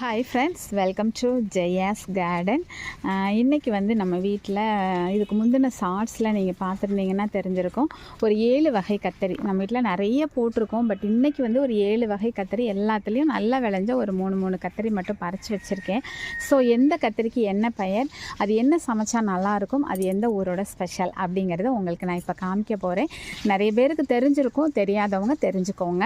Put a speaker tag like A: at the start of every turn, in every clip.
A: Hi friends welcome to Jaya's garden இன்றைக்கி வந்து நம்ம வீட்டில் இதுக்கு முந்தின ஷார்ட்ஸில் நீங்கள் பார்த்துருந்தீங்கன்னா தெரிஞ்சிருக்கும். ஒரு ஏழு வகை கத்தரி. நம்ம வீட்டில் நிறைய போட்டிருக்கோம் பட் இன்றைக்கி வந்து ஒரு ஏழு வகை கத்தரி எல்லாத்துலேயும் நல்லா விளைஞ்ச ஒரு மூணு மூணு கத்தரி மட்டும் பறித்து வச்சுருக்கேன். ஸோ எந்த கத்தரிக்கு என்ன பெயர் அது என்ன சமைச்சா நல்லாயிருக்கும் அது எந்த ஊரோட ஸ்பெஷல் அப்படிங்கிறத உங்களுக்கு நான் இப்போ காமிக்க போகிறேன் நிறைய பேருக்கு தெரிஞ்சிருக்கும் தெரியாதவங்க தெரிஞ்சுக்கோங்க.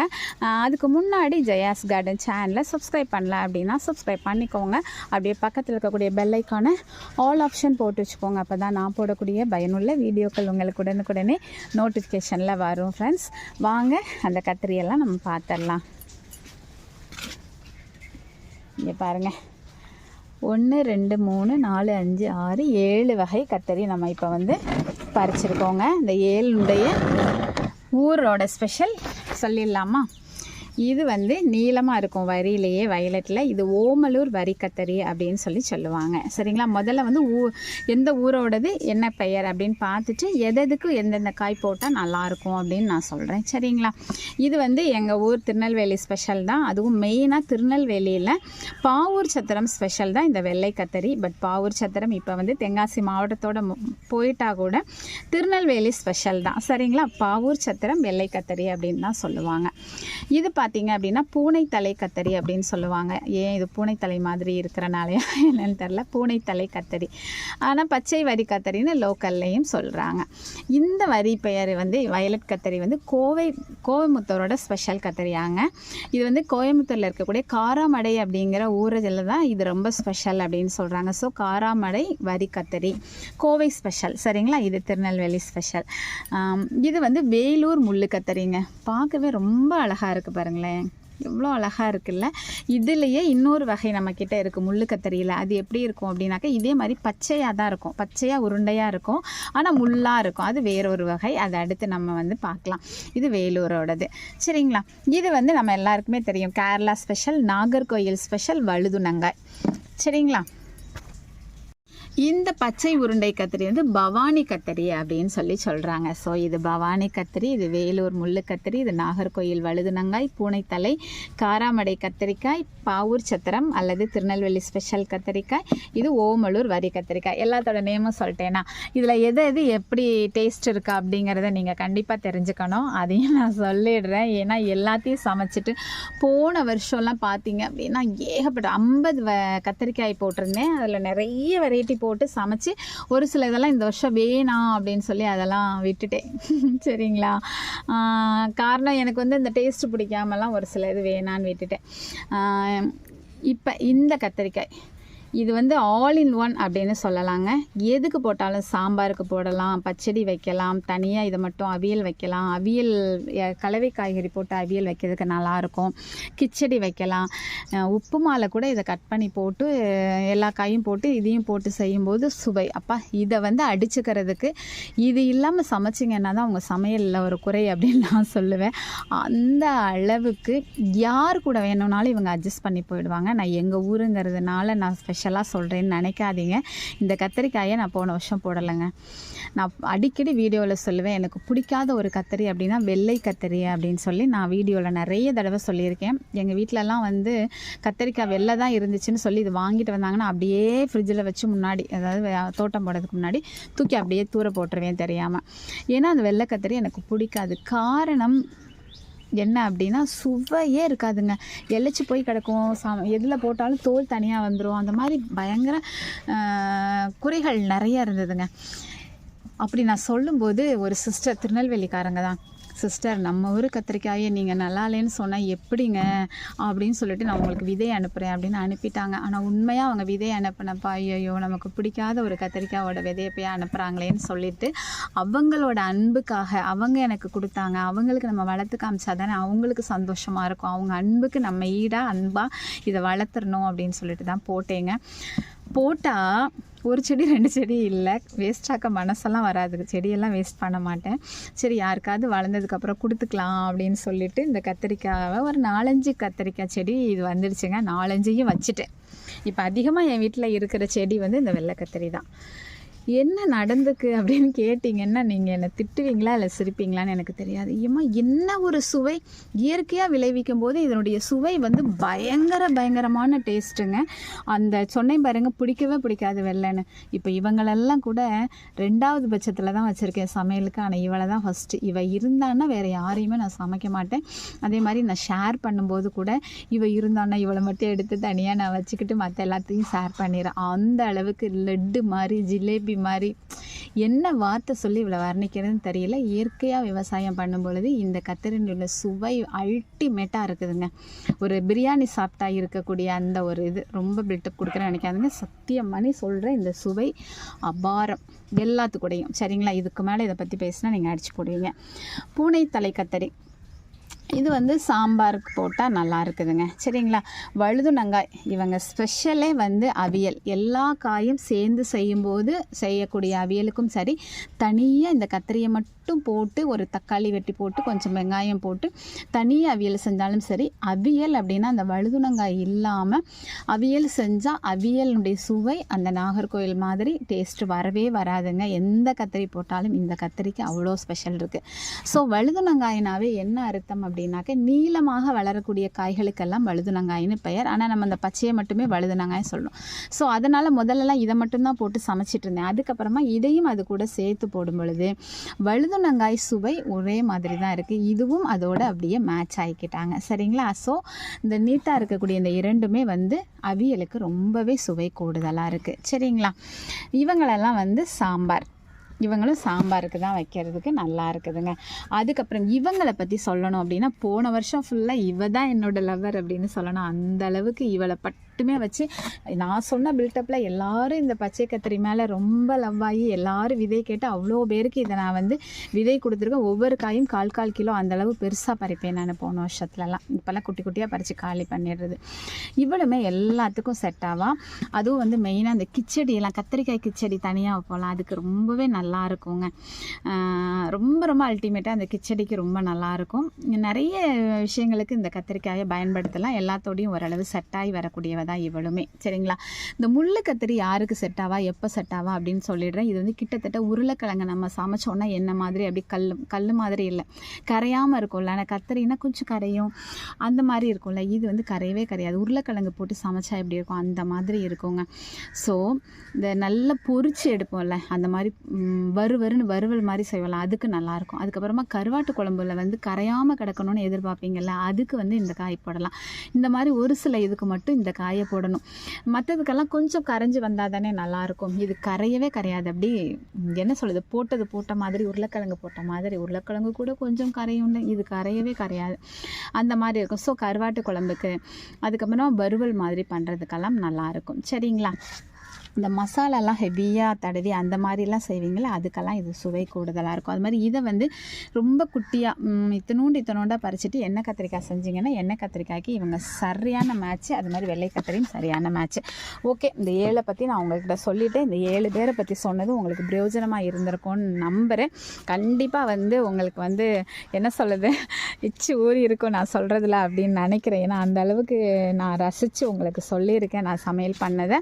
A: அதுக்கு முன்னாடி ஜெயாஸ் கார்டன் சேனலை சப்ஸ்கிரைப் பண்ணல அப்படின்னா சப்ஸ்கிரைப் பண்ணிக்கோங்க. அப்படியே பக்கத்தில் இருக்கக்கூடிய பெல்லைக்கான ஆல் ஆப்ஷன் போட்டு வச்சுக்கோங்க. அப்போ தான் நான் போடக்கூடிய பயனுள்ள வீடியோக்கள் உங்களுக்கு உடனுக்குடனே நோட்டிஃபிகேஷனில் வரும் ஃப்ரெண்ட்ஸ் வாங்க அந்த கத்திரியெல்லாம் நம்ம பார்த்துடலாம் இங்கே பாருங்கள் ஒன்று ரெண்டு மூணு நாலு அஞ்சு ஆறு ஏழு வகை கத்தரி நம்ம இப்போ வந்து பறிச்சிருக்கோங்க. இந்த ஏழுடைய ஊரோட ஸ்பெஷல் சொல்லிடலாமா? இது வந்து நீளமாக இருக்கும் வரியிலேயே வயலட்டில் இது ஓமலூர் வரி கத்தரி அப்படின்னு சொல்லி சொல்லுவாங்க. சரிங்களா? முதல்ல வந்து ஊ எந்த ஊரோடது என்ன பெயர் அப்படின்னு பார்த்துட்டு எதெதுக்கு எந்தெந்த காய் போட்டால் நல்லாயிருக்கும் அப்படின்னு நான் சொல்கிறேன் சரிங்களா? இது வந்து எங்கள் ஊர் திருநெல்வேலி ஸ்பெஷல் தான். அதுவும் மெயினாக திருநெல்வேலியில் பாவூர் சத்திரம் ஸ்பெஷல் தான் இந்த வெள்ளை கத்தரி. பட் பாவூர் சத்திரம் இப்போ வந்து தென்காசி மாவட்டத்தோட போயிட்டா கூட திருநெல்வேலி ஸ்பெஷல் தான். சரிங்களா? பாவூர் சத்திரம் வெள்ளை கத்தரி அப்படின்னு தான் சொல்லுவாங்க. இது பார்த்தீங்க அப்படின்னா பூனைத்தலை கத்தரி அப்படின்னு சொல்லுவாங்க. ஏன் இது பூனைத்தலை மாதிரி இருக்கிறனாலையா என்னன்னு தெரில பூனைத்தலை கத்தரி. ஆனால் பச்சை வரி கத்தரின்னு லோக்கல்லையும் சொல்கிறாங்க இந்த வரி பெயர் வந்து வயலட் கத்தரி வந்து கோவை கோயமுத்தூரோட ஸ்பெஷல் கத்தரியாங்க. இது வந்து கோயம்புத்தூரில் இருக்கக்கூடிய காராமடை அப்படிங்கிற ஊரில் தான் இது ரொம்ப ஸ்பெஷல் அப்படின்னு சொல்கிறாங்க ஸோ காராமடை வரி கத்தரி கோவை ஸ்பெஷல் சரிங்களா? இது திருநெல்வேலி ஸ்பெஷல் இது வந்து வேலூர் முள்ளு கத்தரிங்க. பார்க்கவே ரொம்ப அழகாக இருக்குது பாருங்களேன். எவ்வளோ அழகாக இருக்குல்ல? இதுலேயே இன்னொரு வகை நம்மக்கிட்ட இருக்குது முள்ளு கத்தரியில். அது எப்படி இருக்கும் அப்படின்னாக்கா இதே மாதிரி பச்சையாக தான் இருக்கும். பச்சையாக உருண்டையாக இருக்கும். ஆனால் முள்ளாக இருக்கும். அது வேறொரு வகை. அதை அடுத்து நம்ம வந்து பார்க்கலாம். இது வேலூரோடது. சரிங்களா? இது வந்து நம்ம எல்லாருக்குமே தெரியும். கேரளா ஸ்பெஷல் நாகர்கோயில் ஸ்பெஷல் வழுதுனங்க சரிங்களா? இந்த பச்சை உருண்டை கத்திரி வந்து பவானி கத்திரி அப்படின்னு சொல்லி சொல்கிறாங்க ஸோ இது பவானி கத்திரி இது வேலூர் முள்ளு கத்திரி இது நாகர்கோயில் வழுதுனங்காய் பூனைத்தலை காராமடை கத்திரிக்காய் பாவூர் சத்திரம் அல்லது திருநெல்வேலி ஸ்பெஷல் கத்திரிக்காய் இது ஓமலூர் வரி கத்திரிக்காய். எல்லாத்தோட நேமும் சொல்லிட்டேன்னா இதில் எது எது எப்படி டேஸ்ட் இருக்கா அப்படிங்கிறத நீங்கள் கண்டிப்பாக தெரிஞ்சுக்கணும். அதையும் நான் சொல்லிடுறேன். ஏன்னா எல்லாத்தையும் சமைச்சிட்டு போன வருஷம்லாம் பார்த்தீங்க அப்படின்னா ஏகப்பட்ட ஐம்பது வ கத்திரிக்காய் போட்டிருந்தேன். அதில் நிறைய வெரைட்டி போட்டு சமைச்சு ஒரு சில இதெல்லாம் இந்த வருஷம் வேணாம் அப்படின்னு சொல்லி அதெல்லாம் விட்டுட்டேன். சரிங்களா? காரணம் எனக்கு வந்து இந்த டேஸ்ட் பிடிக்காமலாம் ஒரு சில இது வேணான்னு விட்டுட்டேன். இப்போ இந்த கத்திரிக்காய். இது வந்து ஆல் இன் ஒன் அப்படின்னு சொல்லலாங்க. எதுக்கு போட்டாலும் சாம்பாருக்கு போடலாம் பச்சடி வைக்கலாம் தனியாக இதை மட்டும் அவியல் வைக்கலாம். அவியல் கலவை காய்கறி போட்டு அவியல் வைக்கிறதுக்கு நல்லாயிருக்கும். கிச்சடி வைக்கலாம். உப்புமாலை கூட இதை கட் பண்ணி போட்டு எல்லா காயும் போட்டு இதையும் போட்டு செய்யும்போது சுவை. அப்பா இதை வந்து அடிச்சுக்கிறதுக்கு இது இல்லாமல் சமைச்சிங்கன்னா தான் உங்கள் சமையலில் ஒரு குறை அப்படின்னு நான் சொல்லுவேன். அந்த அளவுக்கு யார் கூட வேணும்னாலும் இவங்க அட்ஜஸ்ட் பண்ணி போயிடுவாங்க. நான் எங்கள் ஊருங்கிறதுனால நான் ஸ்பெஷல் ஸ்பெஷலாக சொல்கிறேன்னு நினைக்காதீங்க. இந்த கத்திரிக்காயை நான் போன வருஷம் போடலைங்க. நான் அடிக்கடி வீடியோவில் சொல்லுவேன் எனக்கு பிடிக்காத ஒரு கத்திரி அப்படின்னா வெள்ளை கத்திரி அப்படின்னு சொல்லி நான் வீடியோவில் நிறைய தடவை சொல்லியிருக்கேன். எங்கள் வீட்டிலலாம் வந்து கத்திரிக்காய் வெள்ளை தான் இருந்துச்சுன்னு சொல்லி இது வாங்கிட்டு வந்தாங்கன்னா அப்படியே ஃப்ரிட்ஜில் வச்சு முன்னாடி அதாவது தோட்டம் போடுறதுக்கு முன்னாடி தூக்கி அப்படியே தூர போட்டுருவேன் தெரியாமல் ஏன்னா அந்த வெள்ளை கத்திரி எனக்கு பிடிக்காது. காரணம் என்ன அப்படின்னா சுவையே இருக்காதுங்க. எழைச்சி போய் கிடக்கும். சா எதில் போட்டாலும் தோல் தனியாக வந்துடும் அந்த மாதிரி பயங்கர குறைகள் நிறைய இருந்ததுங்க. அப்படி நான் சொல்லும்போது ஒரு சிஸ்டர் திருநெல்வேலிக்காரங்க தான். சிஸ்டர் நம்ம ஊர் கத்திரிக்காயை நீங்கள் நல்லா இல்லைன்னு சொன்னால் எப்படிங்க? அப்படின்னு சொல்லிட்டு நான் உங்களுக்கு விதை அனுப்புகிறேன் அப்படின்னு அனுப்பிட்டாங்க. ஆனால் உண்மையாக அவங்க விதை அனுப்பினப்பா ஐயோ நமக்கு பிடிக்காத ஒரு கத்திரிக்காயோட விதையை போய் அனுப்புகிறாங்களேன்னு சொல்லிட்டு அவங்களோட அன்புக்காக அவங்க எனக்கு கொடுத்தாங்க. அவங்களுக்கு நம்ம வளர்த்து காமிச்சா தானே அவங்களுக்கு சந்தோஷமாக இருக்கும். அவங்க அன்புக்கு நம்ம ஈடாக அன்பாக இதை வளர்த்துறணும் அப்படின்னு சொல்லிட்டு தான் போட்டேங்க. போட்டால் ஒரு செடி ரெண்டு செடி இல்லை. வேஸ்டாக்க மனசெல்லாம் வராது. செடியெல்லாம் வேஸ்ட் பண்ண மாட்டேன். சரி யாருக்காவது வளர்ந்ததுக்கப்புறம் கொடுத்துக்கலாம் அப்படின்னு சொல்லிட்டு இந்த கத்திரிக்காவை ஒரு நாலஞ்சு கத்திரிக்காய் செடி இது வந்துடுச்சுங்க நாலஞ்சையும் வச்சுட்டேன். இப்போ அதிகமாக என் வீட்டில் இருக்கிற செடி வந்து இந்த வெள்ளை கத்திரி தான் என்ன நடந்துக்கு அப்படின்னு கேட்டிங்கன்னா நீங்கள் என்னை திட்டுவீங்களா இல்லை சிரிப்பீங்களான்னு எனக்கு தெரியாது. ஏமா என்ன ஒரு சுவை? இயற்கையாக விளைவிக்கும் போது இதனுடைய சுவை வந்து பயங்கர பயங்கரமான டேஸ்ட்டுங்க. அந்த சொன்னேன் பாருங்க பிடிக்கவே பிடிக்காது வெள்ளைன்னு. இப்போ இவங்களெல்லாம் கூட ரெண்டாவது பட்சத்தில் தான் வச்சுருக்கேன் சமையலுக்கு. ஆனால் இவளை தான் ஃபஸ்ட்டு இவ இருந்தான்னா வேறு யாரையுமே நான் சமைக்க மாட்டேன். அதே மாதிரி நான் ஷேர் பண்ணும்போது கூட இவ இருந்தான்னா இவளை மட்டும் எடுத்து தனியாக நான் வச்சுக்கிட்டு மற்ற எல்லாத்தையும் ஷேர் பண்ணிடுறேன். அந்த அளவுக்கு லட்டு மாதிரி ஜிலேபி மாதிரி என்ன வார்த்தை சொல்லி இவ்வளோ வர்ணிக்கிறதுன்னு தெரியல. இயற்கையாக விவசாயம் பண்ணும் பொழுது இந்த கத்திரினுள்ள சுவை அல்டிமேட்டாக இருக்குதுங்க. ஒரு பிரியாணி சாப்பிட்டா இருக்கக்கூடிய அந்த ஒரு இது ரொம்ப பில்டப் கொடுக்குறேன் நினைக்காதுங்க. சத்தியமானி சொல்கிற இந்த சுவை அபாரம். எல்லாத்துக்கூடையும் சரிங்களா? இதுக்கு மேலே இதை பற்றி பேசினா நீங்கள் அடிச்சு போடுவீங்க. பூனை தலை கத்தரி. இது வந்து சாம்பாருக்கு போட்டால் நல்லா இருக்குதுங்க. சரிங்களா? வழுதுனங்காய் இவங்க ஸ்பெஷலே வந்து அவியல். எல்லா காயும் சேர்ந்து செய்யும்போது செய்யக்கூடிய அவியலுக்கும் சரி தனியாக இந்த கத்திரியை மட்டும் மட்டும் போட்டு ஒரு தக்காளி வெட்டி போட்டு கொஞ்சம் வெங்காயம் போட்டு தனியாக அவியல் செஞ்சாலும் சரி அவியல் அப்படின்னா அந்த வழுதுனங்காய் இல்லாமல் அவியல் செஞ்சால் அவியலுடைய சுவை அந்த நாகர்கோயில் மாதிரி டேஸ்ட்டு வரவே வராதுங்க. எந்த கத்திரி போட்டாலும் இந்த கத்திரிக்கு அவ்வளோ ஸ்பெஷல் இருக்குது ஸோ வழுதுணங்காயினாவே என்ன அர்த்தம் அப்படின்னாக்க நீளமாக வளரக்கூடிய காய்களுக்கெல்லாம் வழுதுணங்காயின்னு பெயர். ஆனால் நம்ம அந்த பச்சையை மட்டுமே வழுதுனங்காய் சொல்லணும் ஸோ அதனால் முதல்லலாம் இதை மட்டும்தான் போட்டு சமைச்சிட்டு இருந்தேன். அதுக்கப்புறமா இதையும் அது கூட சேர்த்து போடும் பொழுது வழுதுனங்காய் சுவை ஒரே மாதிரி தான் இருக்குது இதுவும் அதோட அப்படியே மேட்ச் ஆகிக்கிட்டாங்க சரிங்களா? ஸோ இந்த நீட்டாக இருக்கக்கூடிய இந்த இரண்டுமே வந்து அவியலுக்கு ரொம்பவே சுவை கூடுதலாக இருக்குது சரிங்களா? இவங்களெல்லாம் வந்து சாம்பார். இவங்களும் சாம்பாருக்கு தான் வைக்கிறதுக்கு நல்லா இருக்குதுங்க. அதுக்கப்புறம் இவங்களை பற்றி சொல்லணும் அப்படின்னா போன வருஷம் ஃபுல்லாக இவ தான் என்னோட லவர் அப்படின்னு சொல்லணும். அந்த அளவுக்கு இவளை பட் மட்டுமே வச்சு நான் சொன்ன பில்டப்பில் எல்லாரும் இந்த பச்சை கத்திரி மேலே ரொம்ப லவ் ஆகி எல்லாரும் விதை கேட்டு அவ்வளோ பேருக்கு இதை நான் வந்து விதை கொடுத்துருக்கேன். ஒவ்வொரு காயும் கால் கால் கிலோ அந்தளவு பெருசாக பறிப்பேன் நான் போன வருஷத்துலலாம். இப்போல்லாம் குட்டி குட்டியாக பறித்து காலி பண்ணிடுறது. இவளுமே எல்லாத்துக்கும் செட் ஆகும் அதுவும் வந்து மெயினாக அந்த கிச்சடியெல்லாம் கத்திரிக்காய் கிச்சடி தனியாக போகலாம் அதுக்கு ரொம்பவே நல்லா இருக்குங்க. ரொம்ப ரொம்ப அல்டிமேட்டாக அந்த கிச்சடிக்கு ரொம்ப நல்லாயிருக்கும் நிறைய விஷயங்களுக்கு இந்த கத்திரிக்காயை பயன்படுத்தலாம். எல்லாத்தோடையும் ஓரளவு செட்டாகி வரக்கூடிய வரக்கூடியவ தான் இவளுமே. சரிங்களா? இந்த முள்ளு கத்திரி யாருக்கு செட் ஆவா எப்போ செட் ஆவா அப்படின்னு சொல்லிடுறேன். இது வந்து கிட்டத்தட்ட உருளைக்கிழங்கு நம்ம சமைச்சோன்னா என்ன மாதிரி அப்படி கல் கல் மாதிரி இல்லை. கரையாமல் இருக்கும்ல. ஆனால் கத்திரினா கொஞ்சம் கரையும். அந்த மாதிரி இருக்கும்ல. இது வந்து கரையவே கரையாது. உருளைக்கிழங்கு போட்டு சமைச்சா எப்படி இருக்கும்? அந்த மாதிரி இருக்குங்க. ஸோ இந்த நல்லா பொறிச்சு எடுப்போம்ல. அந்த மாதிரி வறுவருன்னு வறுவல் மாதிரி செய்வோம்ல. அதுக்கு நல்லாயிருக்கும் அதுக்கப்புறமா கருவாட்டு குழம்புல வந்து கரையாமல் கிடக்கணும்னு எதிர்பார்ப்பீங்கல்ல அதுக்கு வந்து இந்த காய் போடலாம். இந்த மாதிரி ஒரு சில இதுக்கு மட்டும் இந்த காய் போடணும். மற்றதுக்கெல்லாம் கொஞ்சம் கரைஞ்சி வந்தால் தானே நல்லாயிருக்கும். இது கரையவே கரையாது. அப்படி என்ன சொல்லுது போட்டது போட்ட மாதிரி உருளைக்கிழங்கு போட்ட மாதிரி உருளைக்கிழங்கு கூட கொஞ்சம் கரையும்னு. இது கரையவே கரையாது. அந்த மாதிரி இருக்கும். ஸோ கருவாட்டு குழம்புக்கு அதுக்கப்புறம் வறுவல் மாதிரி பண்ணுறதுக்கெல்லாம் நல்லாயிருக்கும். சரிங்களா? இந்த மசாலாலாம் ஹெவியாக தடவி அந்த மாதிரிலாம் செய்வீங்களா அதுக்கெல்லாம் இது சுவை கூடுதலாக இருக்கும். அது மாதிரி இதை வந்து ரொம்ப குட்டியாக இத்தனூண்டு இத்தனோண்டாக பறிச்சுட்டு எண்ணெய் கத்திரிக்காய் செஞ்சிங்கன்னா எண்ணெய் கத்திரிக்காய்க்கு இவங்க சரியான மேட்ச்சு அது மாதிரி வெள்ளை கத்திரியும் சரியான மேட்ச்சு ஓகே இந்த ஏழை பற்றி நான் உங்கள்கிட்ட சொல்லிவிட்டேன் இந்த ஏழு பேரை பற்றி சொன்னது உங்களுக்கு பிரயோஜனமாக இருந்திருக்கும்னு நம்புகிறேன் கண்டிப்பாக வந்து உங்களுக்கு வந்து என்ன சொல்லுது இச்சு ஊறி இருக்கும் நான் சொல்கிறதுல அப்படின்னு நினைக்கிறேன். ஏன்னா அந்த அளவுக்கு நான் ரசித்து உங்களுக்கு சொல்லியிருக்கேன். நான் சமையல் பண்ணதை.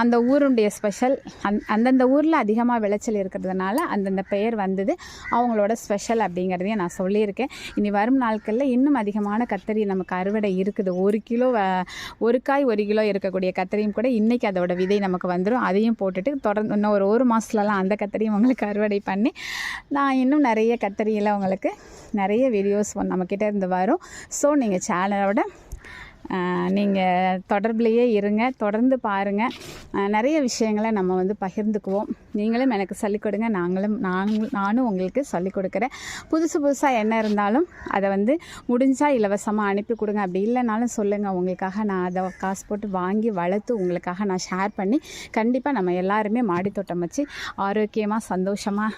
A: அந்த ஊருடைய ஸ்பெஷல் அந் அந்தந்த ஊரில் அதிகமாக விளைச்சல் இருக்கிறதுனால அந்தந்த பெயர் வந்தது. அவங்களோட ஸ்பெஷல் அப்படிங்கிறதையும் நான் சொல்லியிருக்கேன். இனி வரும் நாட்களில் இன்னும் அதிகமான கத்தரி நமக்கு அறுவடை இருக்குது. ஒரு கிலோ ஒரு காய் ஒரு கிலோ இருக்கக்கூடிய கத்தரியும் கூட இன்றைக்கி அதோட விதை நமக்கு வந்துடும் அதையும் போட்டுட்டு தொடர்ந்து இன்னும் ஒரு ஒரு மாதத்துலலாம் அந்த கத்தரியும் உங்களுக்கு அறுவடை பண்ணி நான் இன்னும் நிறைய கத்தரியில் உங்களுக்கு நிறைய வீடியோஸ் நம்மக்கிட்ட இருந்து வரும். ஸோ நீங்கள் சேனலோட நீங்கள் தொடர்புலையே இருங்க தொடர்ந்து பாருங்கள் நிறைய விஷயங்களை நம்ம வந்து பகிர்ந்துக்குவோம். நீங்களும் எனக்கு சொல்லிக் கொடுங்க. நாங்களும் நாங்கள் நானும் உங்களுக்கு சொல்லிக் கொடுக்குறேன். புதுசு புதுசாக என்ன இருந்தாலும் அதை வந்து முடிஞ்சால் இலவசமாக அனுப்பி கொடுங்க. அப்படி இல்லைனாலும் சொல்லுங்கள் உங்களுக்காக நான் அதை காசு போட்டு வாங்கி வளர்த்து உங்களுக்காக நான் ஷேர் பண்ணி கண்டிப்பாக நம்ம எல்லாருமே மாடித்தோட்டம் வச்சு ஆரோக்கியமாக சந்தோஷமாக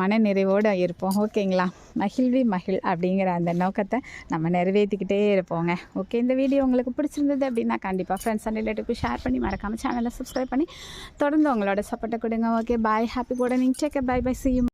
A: மன நிறைவோடு இருப்போம். ஓகேங்களா? மகிழ்வி மகிழ் அப்படிங்கிற அந்த நோக்கத்தை நம்ம நிறைவேற்றிக்கிட்டே இருப்போங்க. ஓகே இந்த வீடியோ உங்களுக்கு பிடிச்சிருந்தது அப்படின்னா கண்டிப்பாக ஃப்ரெண்ட்ஸ் அண்ட் ரிலேட்டிவ்க்கு ஷேர் பண்ணி மறக்காமல் சேனலை சப்ஸ்கிரைப் பண்ணி தொடர்ந்து உங்களோட சப்போர்ட்டை கொடுங்க. ஓகே பாய் ஹாப்பி கூட நீங்கள் take bye bye see you.